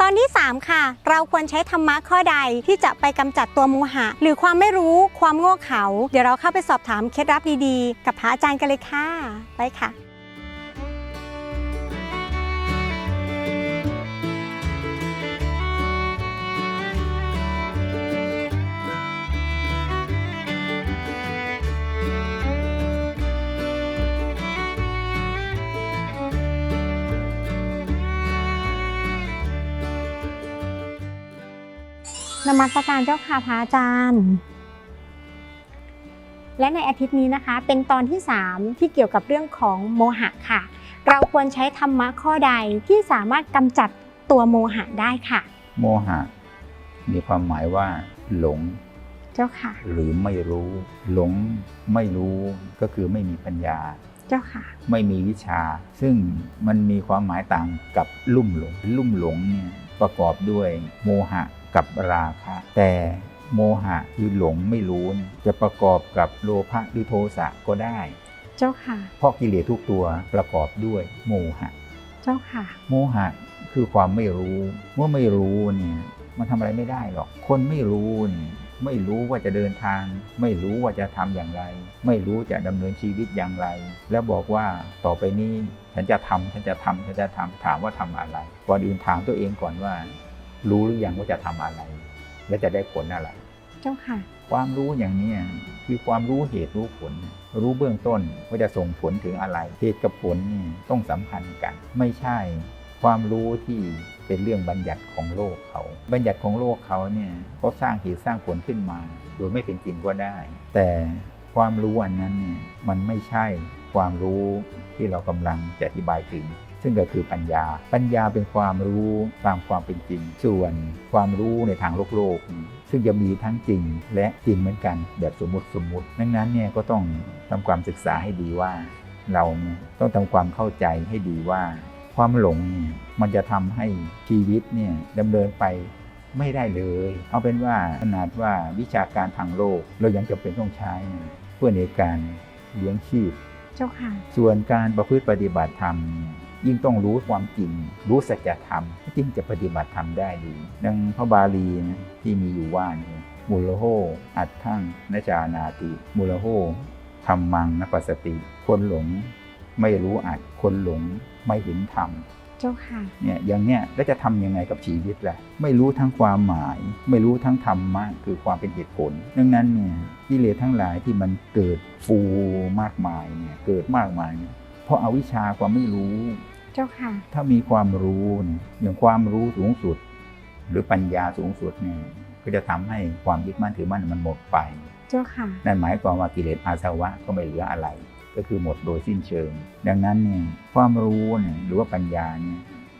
ตอนที่ 3 ค่ะ เราควรใช้ธรรมะข้อใดที่จะไปกำจัดตัวโมหะ หรือความไม่รู้ความโง่เขลาเดี๋ยวเราเข้าไปสอบถามเคล็ดลับดีๆ กับพระอาจารย์กันเลยค่ะ ไปค่ะ นมัสการเจ้าค่ะพระอาจารย์ และในอาทิตย์นี้นะคะ เป็นตอนที่ 3 ที่เกี่ยวกับเรื่องของโมหะค่ะ เราควรใช้ธรรมะข้อใดที่สามารถกำจัดตัวโมหะได้ค่ะ โมหะ มีความหมายว่า หลง เจ้าค่ะ หรือไม่รู้ หลงไม่รู้ก็คือไม่มีปัญญาเจ้าค่ะไม่มีวิชา ซึ่งมันมีความหมายต่างกับลุ่มหลง ลุ่มหลงเนี่ยประกอบด้วยโมหะ กับราคะ แต่โมหะคือหลงไม่รู้เนี่ยจะประกอบกับโลภะหรือโทสะก็ได้ เจ้าค่ะเพราะกิเลสทุกตัวประกอบด้วยโมหะ เจ้าค่ะ โมหะคือความไม่รู้เมื่อไม่รู้เนี่ยมันทำอะไรไม่ได้หรอก คนไม่รู้เนี่ยไม่รู้ว่าจะเดินทาง ไม่รู้ว่าจะทำอย่างไร ไม่รู้จะดำเนินชีวิตอย่างไร แล้วบอกว่าต่อไปนี้ฉันจะทำฉันจะทำฉันจะทำถามว่าทำอะไรก่อนอื่นถามตัวเองก่อนว่า รู้หรือยังว่าจะทำอะไร และจะได้ผลอะไร เจ้าค่ะ ความรู้อย่างเนี้ยคือความรู้เหตุรู้ผล รู้เบื้องต้นว่าจะส่งผลถึงอะไร เหตุกับผลนี่ต้องสัมพันธ์กัน ไม่ใช่ความรู้ที่เป็นเรื่องบัญญัติของโลกเขา บัญญัติของโลกเขาเนี่ยเขาสร้างเหตุสร้างผลขึ้นมา โดยไม่เป็นจริงก็ได้ แต่ความรู้อันนั้นเนี่ยมันไม่ใช่ความรู้ที่เรากำลังจะอธิบายถึง ซึ่งก็คือปัญญา ปัญญาเป็นความรู้ตามความเป็นจริง ส่วนความรู้ในทางโลกโลกนี่ซึ่งจะมีทั้งจริงและจริงเหมือนกันแบบสมมติสมมติดังนั้นเนี่ยก็ต้องทำความศึกษาให้ดีว่า เราเนี่ยต้องทำความเข้าใจให้ดีว่า ความหลงเนี่ยมันจะทำให้ชีวิตเนี่ยดำเนินไปไม่ได้เลย เอาเป็นว่าขนาดว่าวิชาการทางโลก เรายังจำเป็นต้องใช้เนี่ยเพื่อในการเลี้ยงชีพ เจ้าค่ะ ส่วนการประพฤติปฏิบัติธรรมเนี่ย ยิ่งต้องรู้ความจริง รู้สัจธรรมจึงจะปฏิบัติธรรมได้ดี ดังพระบาลีนะที่มีอยู่ว่าเนี่ยมูลโหอัดทั้งนจานาติ มูลโหธรรมังนปัสสติ คนหลง ไม่รู้อัดคนหลงไม่เห็นธรรมเจ้าค่ะเนี่ยอย่างเนี้ยแล้วจะทำยังไงกับชีวิตล่ะไม่รู้ทั้งความหมาย ไม่รู้ทั้งธรรมะคือความเป็นเหตุผล ดังนั้นเนี่ยกิเลสทั้งหลายที่มันเกิดฟูมากมายเนี่ยเกิดมากมายเนี่ย เพราะอาวิชชาความไม่รู้ เจ้าค่ะ ถ้ามีความรู้เนี่ยอย่างความรู้สูงสุด หรือปัญญาสูงสุดเนี่ยก็จะทำให้ความยึดมั่นถือมั่นมันหมดไป เจ้าค่ะ นั่นหมายความว่ากิเลสอาสวะก็ไม่เหลืออะไร ก็คือหมดโดยสิ้นเชิง ดังนั้นเนี่ยความรู้เนี่ยหรือว่าปัญญาเนี่ย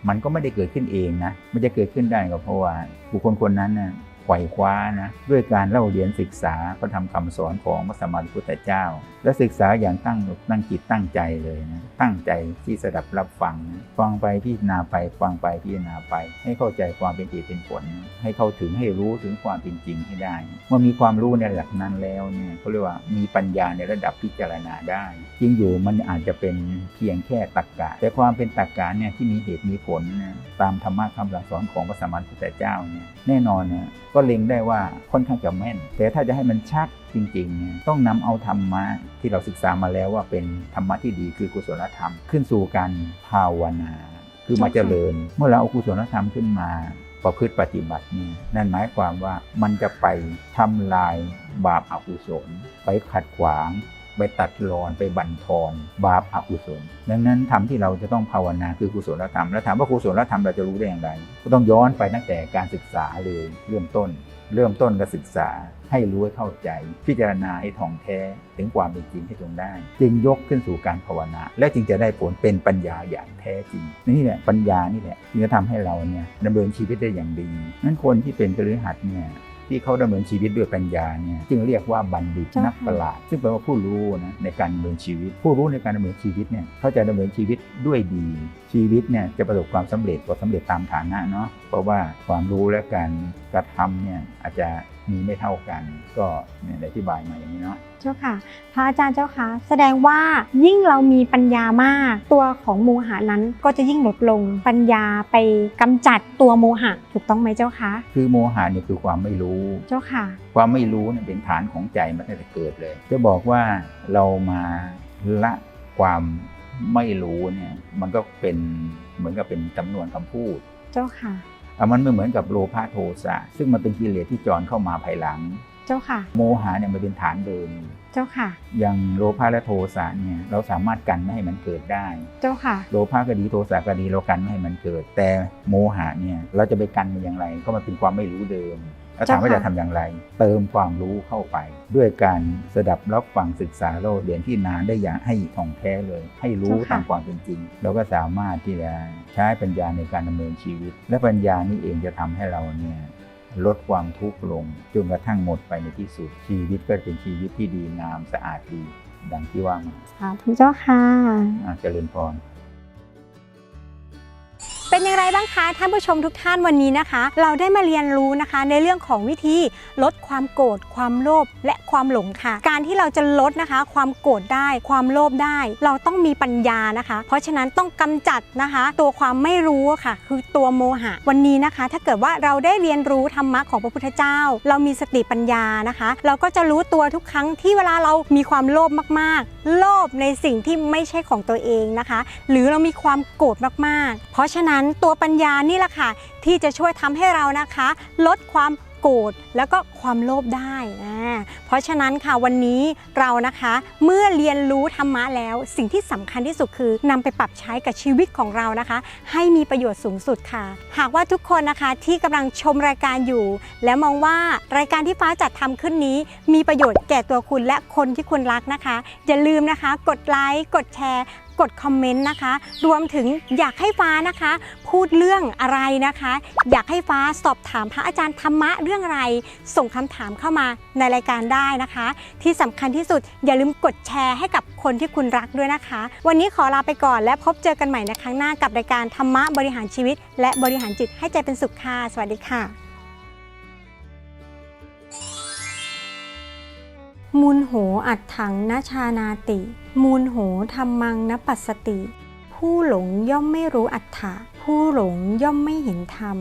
มันก็ไม่ได้เกิดขึ้นเองนะ มันจะเกิดขึ้นได้ก็เพราะว่าบุคคลคนนั้นน่ะ ไขว่คว้านะด้วยการเล่าเรียนศึกษาพระธรรมคำสอนของพระสัมมาสัมพุทธเจ้า และศึกษาอย่างตั้งตั้งจิตตั้งใจเลยนะตั้งใจที่สดับรับฟังนะฟังไปพิจารณาไปฟังไปพิจารณาไป ให้เข้าใจความเป็นเหตุเป็นผล ให้เข้าถึงให้รู้ถึงความเป็นจริงให้ได้ เมื่อมีความรู้ในระดับนั้นแล้วเนี่ยเขาเรียกว่ามีปัญญาในระดับพิจารณาได้จริงอยู่มันอาจจะเป็นเพียงแค่ตรรกะแต่ความเป็นตรรกะเนี่ยที่มีเหตุมีผลนะตามธรรมะคำสั่งสอนของพระสัมมาสัมพุทธเจ้าเนี่ยแน่นอนนะก็เล็งได้ว่าค่อนข้างจะแม่น แต่ถ้าจะให้มันชัดจริงๆเนี่ยต้องนำเอาธรรมะที่เราศึกษามาแล้วว่าเป็นธรรมะที่ดีคือกุศลธรรมขึ้นสู่การภาวนา คือมาเจริญ เมื่อเราเอากุศลธรรมขึ้นมาประพฤติปฏิบัติเนี่ยนั่นหมายความว่ามันจะไปทำลายบาปอกุศล ไปขัดขวาง ไปตัดรอนไปบั่นทอนบาปอกุศล ดังนั้นธรรมที่เราจะต้องภาวนาคือกุศลธรรม แล้วถามว่ากุศลธรรมเราจะรู้ได้อย่างไร ก็ต้องย้อนไปตั้งแต่การศึกษาเลยเริ่มต้น เริ่มต้นกับศึกษาให้รู้ให้เข้าใจ พิจารณาให้ท่องแท้ถึงความเป็นจริงให้จงได้ จึงยกขึ้นสู่การภาวนา และจึงจะได้ผลเป็นปัญญาอย่างแท้จริง นี่แหละปัญญานี่แหละที่จะทำให้เราเนี่ยดำเนินชีวิตได้อย่างดีนั้นคนที่เป็นกฤหัสเนี่ย ที่เขาดำเนินชีวิตด้วยปัญญาเนี่ยจึงเรียกว่าบัณฑิตเจ้าค่ะนักปราชญ์ซึ่งแปลว่าผู้รู้นะในการดำเนินชีวิต ผู้รู้ในการดำเนินชีวิตเนี่ยเขาจะดำเนินชีวิตด้วยดี ชีวิตเนี่ยจะประสบความสำเร็จก็สำเร็จตามฐานะเนาะเพราะว่าความรู้และการกระทำเนี่ยอาจจะมีไม่เท่ากัน ก็เนี่ยได้อธิบายมาอย่างนี้เนาะ เจ้าค่ะ พระอาจารย์เจ้าค่ะ แสดงว่ายิ่งเรามีปัญญามาก ตัวของโมหะนั้นก็จะยิ่งลดลงปัญญาไปกำจัดตัวโมหะถูกต้องไหมเจ้าคะคือโมหะเนี่ยคือความไม่รู้ เจ้าค่ะ ความไม่รู้เนี่ยเป็นฐานของใจมาตั้งแต่เกิดเลย จะบอกว่าเรามาละความไม่รู้เนี่ยมันก็เป็นเหมือนกับเป็นจำนวนคำพูด เจ้าค่ะอะ มันไม่เหมือนกับโลภะโทสะซึ่งมันเป็นกิเลสที่จรเข้ามาภายหลัง เจ้าค่ะ โมหะเนี่ยมันเป็นฐานเดิม เจ้าค่ะ อย่างโลภะและโทสะเนี่ยเราสามารถกันไม่ให้มันเกิดได้ เจ้าค่ะ โลภะก็ดีโทสะก็ดีเรากันไม่ให้มันเกิด แต่โมหะเนี่ยเราจะไปกันมันอย่างไรก็มันเป็นความไม่รู้เดิม แล้วถามว่าเจ้าจะค่ะทำอย่างไร เติมความรู้เข้าไป ด้วยการสดับรับฟังศึกษาโลกเรียนที่นานได้อย่างให้ท่องแท้เลย ให้รู้ตามความเป็นจริง เราก็สามารถที่จะใช้ปัญญาในการดำเนินชีวิต และปัญญานี่เองจะทำให้เราเนี่ยลดความทุกข์ลงจนกระทั่งหมดไปในที่สุด ชีวิตก็เป็นชีวิตที่ดีงามสะอาดดีดังที่ว่ามาสาธุเจ้าค่ะอ่าเจริญพร เป็นอย่างไรบ้างคะท่านผู้ชมทุกท่านวันนี้นะคะ เราได้มาเรียนรู้นะคะ ในเรื่องของวิธีลดความโกรธความโลภและความหลงค่ะ การที่เราจะลดนะคะ ความโกรธได้ ความโลภได้ เราต้องมีปัญญานะคะ เพราะฉะนั้นต้องกำจัดนะคะ ตัวความไม่รู้ค่ะ คือตัวโมหะ วันนี้นะคะ ถ้าเกิดว่าเราได้เรียนรู้ธรรมะของพระพุทธเจ้า เรามีสติปัญญานะคะ เราก็จะรู้ตัวทุกครั้งที่เวลาเรามีความโลภมากๆ โลภในสิ่งที่ไม่ใช่ของตัวเองนะคะ หรือเรามีความโกรธมากๆ เพราะฉะนั้นตัวปัญญานี่แหละค่ะที่จะช่วยทำให้เรานะคะ ลดความ โกรธแล้วก็ความโลภได้อ่าเพราะฉะนั้นค่ะวันนี้เรานะคะเมื่อเรียนรู้ธรรมะแล้วสิ่งที่สำคัญที่สุดคือนำไปปรับใช้กับชีวิตของเรานะคะ ให้มีประโยชน์สูงสุดค่ะ หากว่าทุกคนนะคะที่กำลังชมรายการอยู่ และมองว่ารายการที่ฟ้าจัดทำขึ้นนี้ มีประโยชน์แก่ตัวคุณและคนที่คุณรักนะคะอย่าลืมนะคะ กดไลค์กดแชร์ กดคอมเมนต์นะคะ รวมถึงอยากให้ฟ้านะคะ พูดเรื่องอะไรนะคะ อยากให้ฟ้าสอบถามพระอาจารย์ธรรมะเรื่องอะไร ส่งคำถามเข้ามาในรายการได้นะคะ ที่สำคัญที่สุดอย่าลืมกดแชร์ให้กับคนที่คุณรักด้วยนะคะ วันนี้ขอลาไปก่อนและพบเจอกันใหม่ในครั้งหน้ากับรายการธรรมะบริหารชีวิต และบริหารจิตให้ใจเป็นสุขค่ะสวัสดีค่ะ มูลโหอัดถังนชานาติ มูลโหธรรมังนปัสสติ ผู้หลงย่อมไม่รู้อัตถะผู้หลงย่อมไม่เห็นธรรม